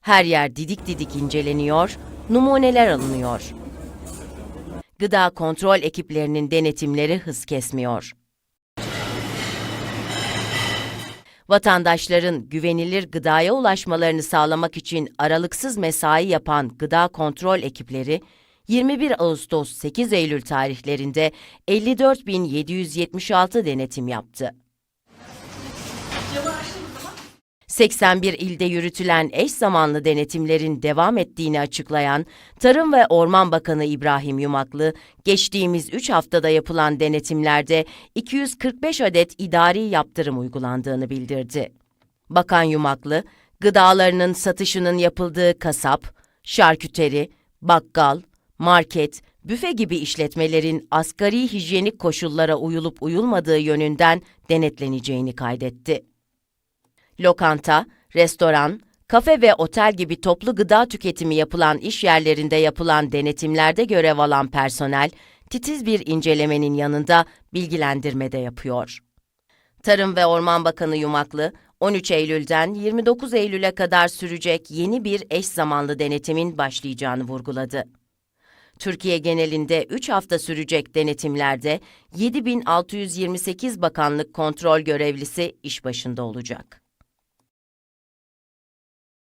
Her yer didik didik inceleniyor, numuneler alınıyor. Gıda kontrol ekiplerinin denetimleri hız kesmiyor. Vatandaşların güvenilir gıdaya ulaşmalarını sağlamak için aralıksız mesai yapan gıda kontrol ekipleri 21 Ağustos 8 Eylül tarihlerinde 54.776 denetim yaptı. 81 ilde yürütülen eş zamanlı denetimlerin devam ettiğini açıklayan Tarım ve Orman Bakanı İbrahim Yumaklı, geçtiğimiz 3 haftada yapılan denetimlerde 245 adet idari yaptırım uygulandığını bildirdi. Bakan Yumaklı, gıdalarının satışının yapıldığı kasap, şarküteri, bakkal, market, büfe gibi işletmelerin asgari hijyenik koşullara uyulup uyulmadığı yönünden denetleneceğini kaydetti. Lokanta, restoran, kafe ve otel gibi toplu gıda tüketimi yapılan iş yerlerinde yapılan denetimlerde görev alan personel, titiz bir incelemenin yanında bilgilendirme de yapıyor. Tarım ve Orman Bakanı Yumaklı, 13 Eylül'den 29 Eylül'e kadar sürecek yeni bir eş zamanlı denetimin başlayacağını vurguladı. Türkiye genelinde 3 hafta sürecek denetimlerde 7628 bakanlık kontrol görevlisi iş başında olacak.